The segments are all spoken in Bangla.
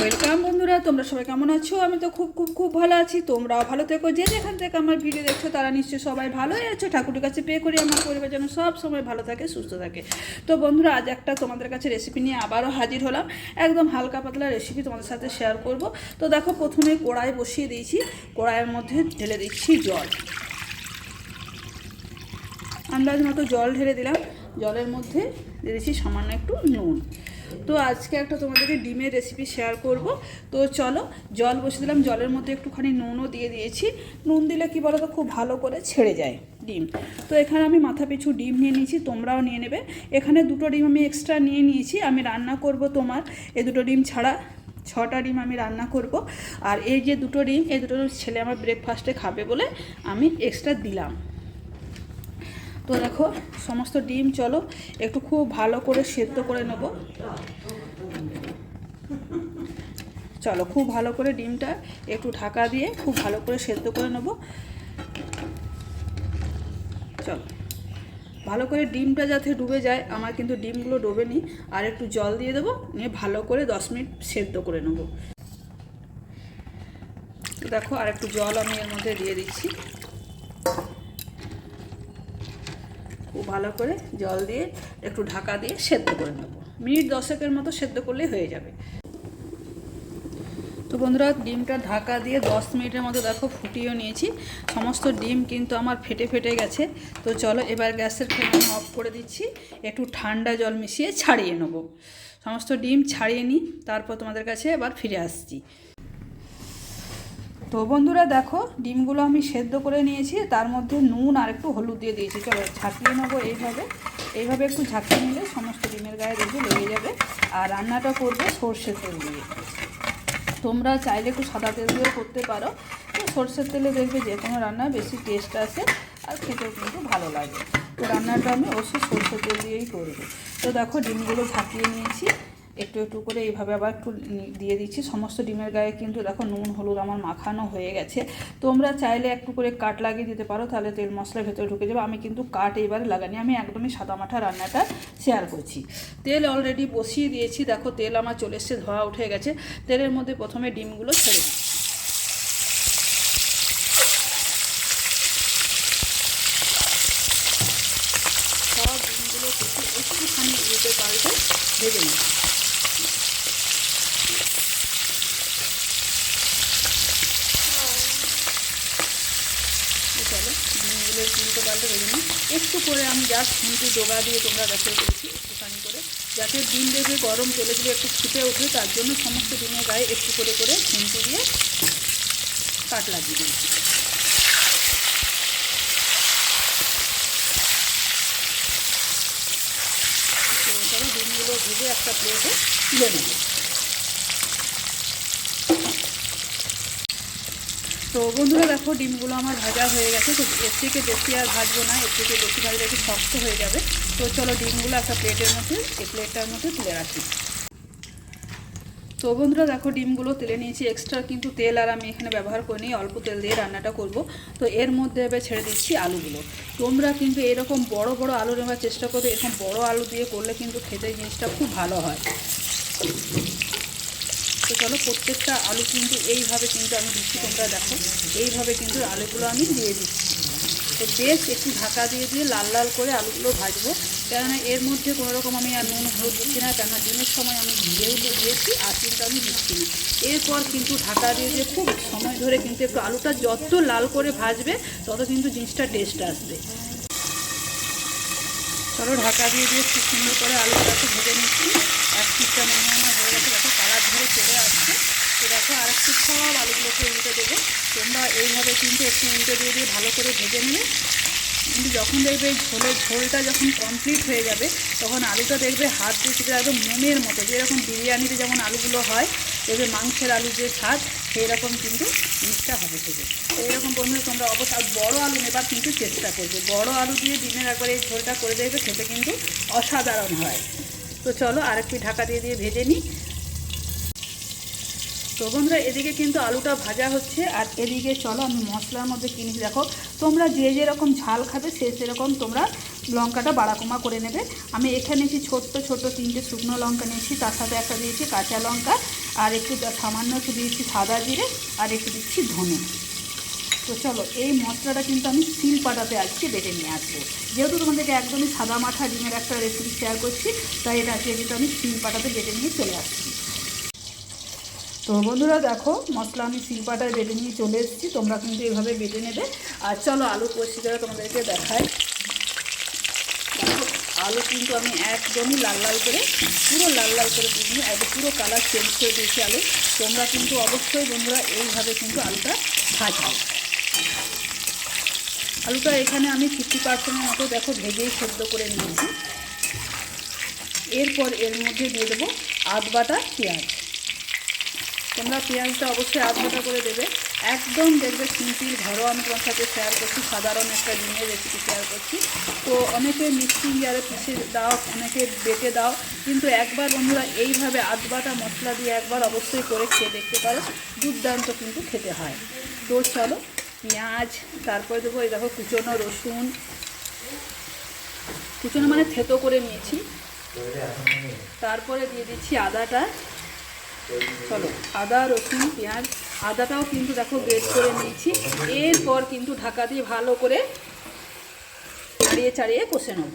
ওয়েলকাম বন্ধুরা, তোমরা সবাই কেমন আছো? আমি তো খুব খুব খুব ভালো আছি। তোমরাও ভালো থেকো। যে যেখান থেকে আমার ভিডিও দেখছ, তারা নিশ্চয়ই সবাই ভালোই আছো। ঠাকুরের কাছে পে করি, আমার পরিবার যেন সব সময় ভালো থাকে, সুস্থ থাকে। তো বন্ধুরা, আজ একটা তোমাদের কাছে রেসিপি নিয়ে আবারও হাজির হলাম। একদম হালকা পাতলা রেসিপি তোমাদের সাথে শেয়ার করব। তো দেখো, প্রথমে কড়াই বসিয়ে দিয়েছি। কড়াইয়ের মধ্যে ঢেলে দিচ্ছি জল। আন্দাজ মতো জল ঢেলে দিলাম। জলের মধ্যে দিয়ে দিচ্ছি সামান্য একটু নুন। তো আজকে একটা তোমাদেরকে ডিমের রেসিপি শেয়ার করব। তো চলো, জল বসে দিলাম। জলের মধ্যে একটুখানি নুনও দিয়ে দিয়েছি। নুন দিলে কি বলো তো খুব ভালো করে ছেড়ে যায় ডিম। তো এখানে আমি মাথা পিছু ডিম নিয়ে নিয়েছি, তোমরাও নিয়ে নেবে। এখানে দুটো ডিম আমি এক্সট্রা নিয়ে নিয়েছি, আমি রান্না করব তোমার। এই দুটো ডিম ছাড়া ছটা ডিম আমি রান্না করব। আর এই যে দুটো ডিম, এই দুটো ছেলে আমার ব্রেকফাস্টে খাবে বলে আমি এক্সট্রা দিলাম। তো দেখো, সমস্ত ডিম, চলো, একটু খুব ভালো করে সেদ্ধ করে নেব। চলো, খুব ভালো করে ডিমটা একটু ঢাকা দিয়ে খুব ভালো করে সেদ্ধ করে নেব। চলো, ভালো করে ডিমটা যাতে ডুবে যায়, আমার কিন্তু ডিমগুলো ডোবেনি, আর একটু জল দিয়ে দেবো, নিয়ে ভালো করে দশ মিনিট সেদ্ধ করে নেব। দেখো, আর একটু জল আমি এর মধ্যে দিয়ে দিচ্ছি। ভালো করে জল দিয়ে একটু ঢাকা দিয়ে সেদ্ধ করে নেব। মিনিট দশেকের মতো সেদ্ধ করলেই হয়ে যাবে। তো বন্ধুরা, ডিমটা ঢাকা দিয়ে দশ মিনিটের মতো দেখো ফুটিয়েও নিয়েছি। সমস্ত ডিম কিন্তু আমার ফেটে ফেটে গেছে। তো চলো এবার গ্যাসের ফ্লেম অফ করে দিচ্ছি। একটু ঠান্ডা জল মিশিয়ে ছাড়িয়ে নেব। সমস্ত ডিম ছাড়িয়ে নিই, তারপর তোমাদের কাছে এবার ফিরে আসছি। তো বন্ধুরা দেখো, ডিমগুলো আমি সেদ্ধ করে নিয়েছি, তার মধ্যে নুন আর একটু হলুদ দিয়ে দিয়েছি। চলো ঝাঁকিয়ে নেব এইভাবে। এইভাবে একটু ঝাঁকিয়ে নিলে সমস্ত ডিমের গায়ে দেখবে লেগে যাবে। আর রান্নাটা করবে সর্ষের তেল দিয়ে। তোমরা চাইলে একটু সাদা তেল দিয়েও করতে পারো। তো সর্ষের তেলে দেখবে যে কোনো রান্না বেশি টেস্ট আসে আর খেতেও কিন্তু ভালো লাগে। তো রান্নাটা আমি অবশ্যই সর্ষের তেল দিয়েই করব। তো দেখো ডিমগুলো ঝাঁকিয়ে নিয়েছি। একটু একটু করে এইভাবে আবার একটু দিয়ে দিচ্ছি। সমস্ত ডিমের গায়ে কিন্তু দেখো নুন, হলুদ আমার মাখানো হয়ে গেছে। তোমরা চাইলে একটু করে কাট লাগিয়ে দিতে পারো, তাহলে তেল মশলা ভেতরে ঢুকে যাবে। আমি কিন্তু কাট এবারে লাগানি আমি একদমই সাদামাঠা রান্নাটা শেয়ার করছি। তেল অলরেডি বসিয়ে দিয়েছি, দেখো তেল আমার চলে এসছে, ধোয়া উঠে গেছে। তেলের মধ্যে প্রথমে ডিমগুলো ছেড়ে দিই সব ডিমগুলো একটুখানি ভেজে নিই চলো ডিমগুলো উল্টো পাল্টে নিই। একটু করে আমি জাস্ট খুন্তি ডোগা দিয়ে তোমরা দেখে করেছি, একটুখানি করে। যাতে ডিম দেবে গরম তেলে দিয়ে একটু ফুটে ওঠে, তার জন্য সমস্ত ডিমের গায়ে একটু করে করে খুন্তি দিয়ে কাট লাগিয়ে দিয়েছি। তো ডিমগুলো ভেজে একটা প্লেটে তুলে নেব। তো বন্ধুরা দেখো, ডিমগুলো আমার ভাজা হয়ে গেছে, তো এর থেকে বেশি আর ভাজবো না, এর থেকে বেশি ভাজলে একটু শক্ত হয়ে যাবে। তো চলো ডিমগুলো একটা প্লেটের মধ্যে, এই প্লেটটার মধ্যে তুলে রাখি। তো বন্ধুরা দেখো, ডিমগুলো তেলে নিয়েছি এক্সট্রা কিন্তু তেল আর আমি এখানে ব্যবহার করিনি, অল্প তেল দিয়ে রান্নাটা করব। তো এর মধ্যে এবার ছেড়ে দিচ্ছি আলুগুলো। তোমরা কিন্তু এরকম বড় বড় আলু নেওয়ার চেষ্টা করবে, এরকম বড় আলু দিয়ে করলে কিন্তু খেতে জিনিসটা খুব ভালো হয়। তো চলো প্রত্যেকটা আলু কিন্তু এইভাবে কিন্তু আমি দিচ্ছি, তোমরা দেখো। এইভাবে কিন্তু আলুগুলো আমি দিয়ে দিচ্ছি। তো বেশ একটু ঢাকা দিয়ে দিয়ে লাল লাল করে আলুগুলো ভাজবো। কেননা এর মধ্যে কোনো রকম আমি আর নুন, হলুদ দিচ্ছি না, কেননা ডিমের সময় আমি যেহেতু দিয়েছি, আর কিন্তু আমি দিচ্ছি না। এরপর কিন্তু ঢাকা দিয়ে দিয়ে খুব সময় ধরে কিন্তু একটু আলুটা যত লাল করে ভাজবে, তত কিন্তু জিনিসটা টেস্ট আসবে। চলো ঢাকা দিয়ে দিয়ে খুব সুন্দর করে আলুটাকে ভেজে নিচ্ছি। এক পিসটা মনে হয় আমার হয়ে গেছে, দেখো কালার ধরে চলে আসছে। তো দেখো আর একটু সব আলুগুলোকে উল্টে দেবো। তোমরা এইভাবে কিন্তু একটু উল্টে দিয়ে দিয়ে ভালো করে ভেজে নেবে কিন্তু যখন দেখবে এই ঝোলের ঝোলটা যখন কমপ্লিট হয়ে যাবে, তখন আলুটা দেখবে হাত দিয়ে সেটা একদম মোমের মতো। যেরকম বিরিয়ানিতে যেমন আলুগুলো হয়, দেখবে মাংসের আলু যে স্বাদ সেই রকম কিন্তু জিনিসটা হবে থেকে তো এরকম বন্ধুরা তোমরা অবশ্য, আর বড়ো আলু নেবার কিন্তু চেষ্টা করবে। বড় আলু দিয়ে ডিমের একবার এই ঝোলটা করে দেখবে, খেতে কিন্তু অসাধারণ হয়। তো চলো আরেকটি ঢাকা দিয়ে দিয়ে ভেজে নিই। তো বন্ধুরা, এদিকে কিন্তু আলুটা ভাজা হচ্ছে। আর এদিকে চলো আমি মশলার মধ্যে কিনে দেখো, তোমরা যে যেরকম ঝাল খাবে, সে সেরকম তোমরা লঙ্কাটা বাড়াকমা করে নেবে। আমি এখানে নিয়েছি ছোট্ট ছোট্ট তিনটে শুকনো লঙ্কা নিয়েছি, তার সাথে একটা দিয়েছি কাঁচা লঙ্কা, আর একটু সামান্য একটু দিয়েছি সাদা জিরে, আর একটু দিচ্ছি ধনে। তো চলো, এই মশলাটা কিন্তু আমি সিল পাটাতে আজকে বেটে নিয়ে আসব। যেহেতু তোমাদেরকে একদমই সাদা মাথা ডিমের একটা রেসিপি শেয়ার করছি, তাই এটা আজকে কিন্তু আমি সিল পাটাতে বেটে নিয়ে চলে আসছি। তো বন্ধুরা দেখো, মশলা আমি শিলপাটায় বেটে নিয়ে চলে এসেছি, তোমরা কিন্তু এভাবে বেটে নেবে। আর চলো আলু পরিষ্কার তোমাদেরকে দেখায় দেখো, আলু কিন্তু আমি একদমই লাল লাল করে, পুরো লাল লাল করে দিইনি একদম পুরো কালার চেঞ্জ করে দিয়েছি আলু। তোমরা কিন্তু অবশ্যই বন্ধুরা এইভাবে কিন্তু আলুটা ভাজাও আলুটা এখানে আমি ফিফটি পার্সেন্টের মতো, দেখো, ভেজেই সেদ্ধ করে নিয়েছি। এরপর এর মধ্যে দিয়ে দেবো আধ বাটা পেঁয়াজ। তোমরা পেঁয়াজটা অবশ্যই আধ বাটা করে দেবে। একদম দেখবে সিম্পল ঘরোয়া আমি তোমার সাথে শেয়ার করছি, সাধারণ একটা ডিমের রেসিপি শেয়ার করছি। তো অনেকে মিক্সি জারে পিষে দাও, অনেকে বেটে দাও, কিন্তু একবার বন্ধুরা এইভাবে আধ বাটা মশলা দিয়ে একবার অবশ্যই করে খেয়ে দেখতে পারো, দুর্দান্ত কিন্তু খেতে হয়। তো চলো, পেঁয়াজ, তারপরে দেবো এই দেখো কুচনো রসুন। কুচনো মানে থেতো করে নিয়েছি। তারপরে দিয়ে দিচ্ছি আদাটা। চলো, আদা, রসুন, পেঁয়াজ, আদাটাও কিন্তু দেখো গ্রেড করে নিয়েছি। এরপর কিন্তু ঢাকা দিয়ে ভালো করে নাড়িয়ে চাড়িয়ে কষে নেব।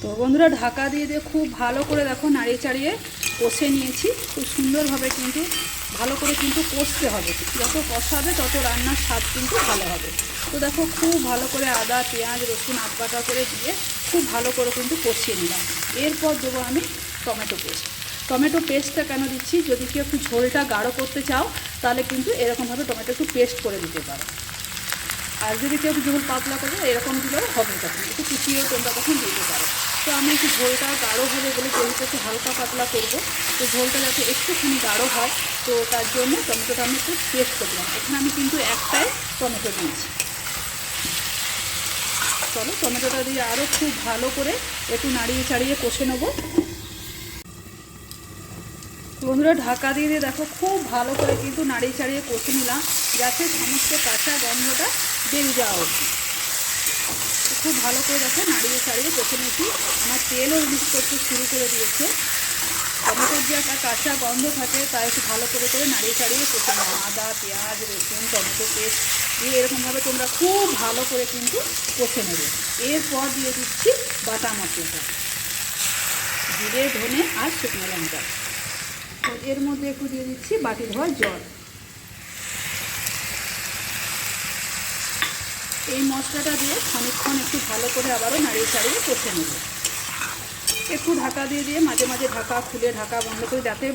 তো বন্ধুরা, ঢাকা দিয়ে দিয়ে খুব ভালো করে দেখো নাড়িয়ে চাড়িয়ে কষে নিয়েছি। খুব সুন্দরভাবে কিন্তু ভালো করে কিন্তু কষতে হবে। যত কষাবে তত রান্নার স্বাদ কিন্তু ভালো হবে। তো দেখো, খুব ভালো করে আদা, পেঁয়াজ, রসুন আধ করে দিয়ে খুব ভালো করে কিন্তু কষিয়ে নিলাম। এরপর দেবো আমি টমেটো পেস্ট। টমেটো পেস্টটা কেন দিচ্ছি? যদি কেউ একটু ঝোলটা গাঢ় করতে চাও, তাহলে কিন্তু এরকমভাবে টমেটো একটু পেস্ট করে দিতে পারো। আর যদি কেউ ঝোল পাতলা করে এরকম দিলেও হবে তখন। একটু কুচিয়েও তোমরা তখন দিতে পারো। তো আমি একটু ঝোলটা গাঢ় হলে বলে ঝোলটা একটু হালকা পাতলা করব। তো ঝোলটা যাতে একটুখানি গাঢ় হয়, তো তার জন্য টমেটোটা আমি একটু পেস্ট করলাম এখানে আমি কিন্তু একটাই টমেটো দিয়েছি। চলো, টমেটোটা দিয়ে আরও খুব ভালো করে একটু নাড়িয়ে চাড়িয়ে কষে নেব। বন্ধুরা, ঢাকা দিয়ে দিয়ে দেখো, খুব ভালো করে কিন্তু নাড়িয়ে চাড়িয়ে কষে নিলাম, যাতে সমস্ত কাঁচা গন্ধটা বেরিয়ে যাওয়া উচিত খুব ভালো করে দেখো, নাড়িয়ে চাড়িয়ে কষে নিয়েছি। আমার তেলও রিলিজ করতে শুরু করে দিয়েছে। টমেটোর যে একটা কাঁচা গন্ধ থাকে তাই একটু ভালো করে করে নাড়িয়ে চাড়িয়ে কষে নিলাম। আদা, পেঁয়াজ, রসুন, টমেটো পেস্ট দিয়ে এরকমভাবে তোমরা খুব ভালো করে কিন্তু কষে নেবে। এরপর দিয়ে দিচ্ছি বাটা মশলাটা। জিরে, ধনে আর শুকনো লঙ্কা। তো এর মধ্যে একটু দিয়ে দিচ্ছি বাটি ধোয়ার জল। এই মশলাটা দিয়ে খানিকক্ষণ একটু ভালো করে আবারও নাড়িয়ে চাড়িয়ে কষে নেব। একটু ঢাকা দিয়ে দিয়ে মাঝে মাঝে ঢাকা খুলে ঢাকা বন্ধ করে যাতে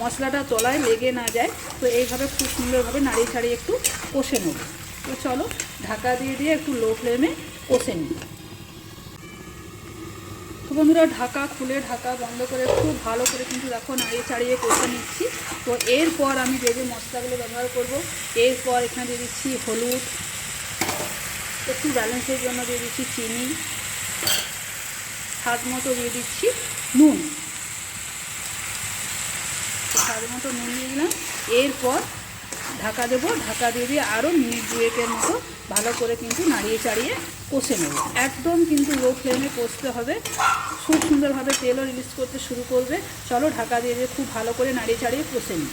মশলাটা তলায় লেগে না যায়, তো এইভাবে খুব সুন্দরভাবে নাড়িয়ে ছাড়িয়ে একটু কষে নেব। তো চলো ঢাকা দিয়ে দিয়ে একটু লো ফ্লেমে কষে নিই। বন্ধুরা, ঢাকা খুলে ঢাকা বন্ধ করে খুব ভালো করে কিন্তু দেখো নাড়িয়ে চাড়িয়ে কষে নিচ্ছি। তো এরপর আমি যে যে মশলাগুলো ব্যবহার করব, এরপর এখানে দিয়ে দিচ্ছি হলুদ, একটু ব্যালেন্সের জন্য দিয়ে দিচ্ছি চিনি, স্বাদ মতো দিয়ে দিচ্ছি নুন। স্বাদ মতো নুন দিয়ে দিলাম। এরপর ঢাকা দেবো। ঢাকা দিয়ে দিয়ে আরও মিনিট দুয়েকের মতো ভালো করে কিন্তু নাড়িয়ে চাড়িয়ে কষে নেব। একদম কিন্তু লো ফ্লেমে কষতে হবে। খুব সুন্দরভাবে তেলও রিলিজ করতে শুরু করবে। চলো ঢাকা দিয়ে খুব ভালো করে নাড়িয়ে চাড়িয়ে কষে নিই।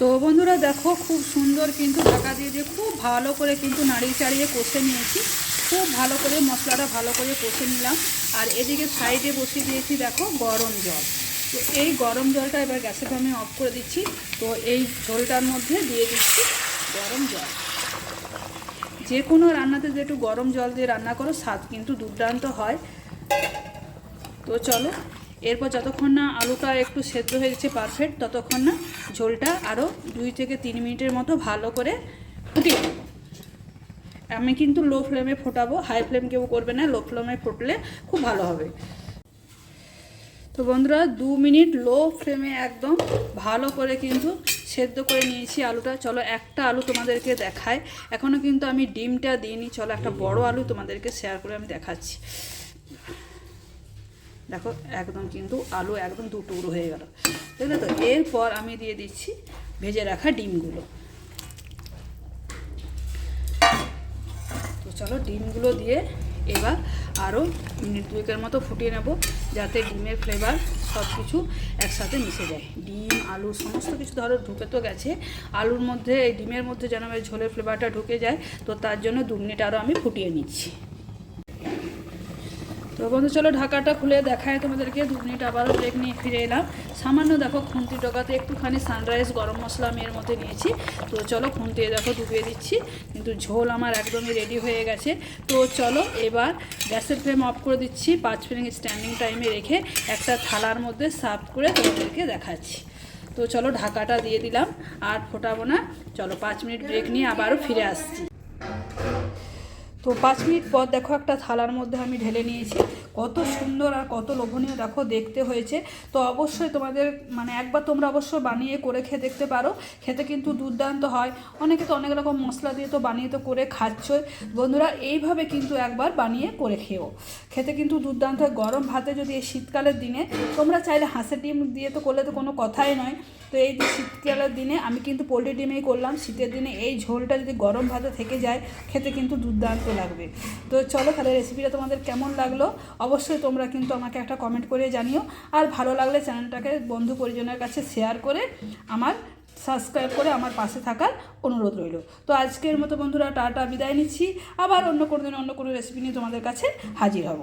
তো বন্ধুরা দেখো, খুব সুন্দর কিন্তু ঢাকা দিয়ে দিয়ে খুব ভালো করে কিন্তু নাড়িয়ে চাড়িয়ে কষে নিয়েছি। খুব ভালো করে মশলাটা ভালো করে কষে নিলাম। আর এদিকে সাইডে বসিয়ে দিয়েছি দেখো গরম জল। তো এই গরম জলটা এবার গ্যাসের আমি অফ করে দিচ্ছি। তো এই ঝোলটার মধ্যে দিয়ে দিচ্ছি গরম জল। যে কোনো রান্নাতে যে একটু গরম জল দিয়ে রান্না করো, স্বাদ কিন্তু দুর্দান্ত হয়। তো চলো, এরপর যতক্ষণ না আলুটা একটু সেদ্ধ হয়ে গেছে পারফেক্ট ততক্ষণ না ঝোলটা আরও দুই থেকে তিন মিনিটের মতো ভালো করে ফুটিয়ে নেব। আমি কিন্তু লো ফ্লেমে ফোটাবো হাই ফ্লেম কেউ করবে না লো ফ্লেমে ফুটলে খুব ভালো হবে। তো বন্ধুরা, দু মিনিট লো ফ্লেমে একদম ভালো করে কিন্তু সেদ্ধ করে নিয়েছি আলুটা। চলো একটা আলু তোমাদেরকে দেখায় এখনও কিন্তু আমি ডিমটা দিইনি। চলো একটা বড় আলু তোমাদেরকে শেয়ার করে আমি দেখাচ্ছি। দেখো, একদম কিন্তু আলু একদম দু টুকরো হয়ে গেল। দেখলে তো? এরপর আমি দিয়ে দিচ্ছি ভেজে রাখা ডিমগুলো। তো চলো ডিমগুলো দিয়ে এবার আরও মিনিট দুয়েকের মতো ফুটিয়ে নেব যাতে ডিমের ফ্লেভার সব কিছু একসাথে মিশে যায়। ডিম, আলু, সমস্ত কিছু ধরো ঢুকে তো গেছে। আলুর মধ্যে, এই ডিমের মধ্যে যেন ঝোলের ফ্লেভারটা ঢুকে যায়, তো তার জন্য দু মিনিট আরও আমি ফুটিয়ে নিচ্ছি। তো বন্ধু, চলো ঢাকাটা খুলে দেখায় তোমাদেরকে। দু মিনিট আবারও ব্রেক নিয়ে ফিরে এলাম। সামান্য দেখো খুন্তি টোকাতে একটুখানি সানরাইজ গরম মশলা আমি এর মধ্যে নিয়েছি। তো চলো খুন্তি দেখো ডুবিয়ে দিচ্ছি। কিন্তু ঝোল আমার একদমই রেডি হয়ে গেছে। তো চলো এবার গ্যাসের ফ্লেম অফ করে দিচ্ছি, পাঁচ মিনিট স্ট্যান্ডিং টাইমে রেখে একটা থালার মধ্যে সার্ভ করে তোমাদেরকে দেখাচ্ছি। তো চলো ঢাকাটা দিয়ে দিলাম, আর ফোটাবো না। চলো পাঁচ মিনিট ব্রেক নিয়ে আবারও ফিরে আসছি। তো পাঁচ মিনিট পর দেখো একটা থালার মধ্যে আমি ঢেলে নিয়েছি। কত সুন্দর আর কত লোভনীয় দেখো, দেখতে হয়েছে। তো অবশ্যই তোমাদের মানে একবার তোমরা অবশ্যই বানিয়ে করে খেয়ে দেখতে পারো। খেতে কিন্তু দুর্দান্ত হয়। অনেকে তো অনেক রকম মশলা দিয়ে তো বানিয়ে তো করে খাচ্ছই। বন্ধুরা, এইভাবে কিন্তু একবার বানিয়ে করে খেও খেতে কিন্তু দুর্দান্ত হয়। গরম ভাতে যদি এই শীতকালের দিনে, তোমরা চাইলে হাঁসের ডিম দিয়ে তো করলে তো কোনো কথাই নয়। তো এই যে শীতকালের দিনে আমি কিন্তু পোলট্রি ডিমেই করলাম। শীতের দিনে এই ঝোলটা যদি গরম ভাতে থেকে যায়, খেতে কিন্তু দুর্দান্ত লাগবে। তো চলো তাহলে রেসিপিটা তোমাদের কেমন লাগল? অবশ্যই তোমরা কিন্তু আমাকে একটা কমেন্ট করে জানিও। আর ভালো লাগলে চ্যানেলটাকে বন্ধু পরিজনের কাছে শেয়ার করে আমার সাবস্ক্রাইব করে আমার পাশে থাকার অনুরোধ রইল। তো আজকের মতো বন্ধুরা, টাটা, বিদায় নিচ্ছি। আবার অন্য কোনো দিন অন্য কোনো রেসিপি নিয়ে তোমাদের কাছে হাজির হব।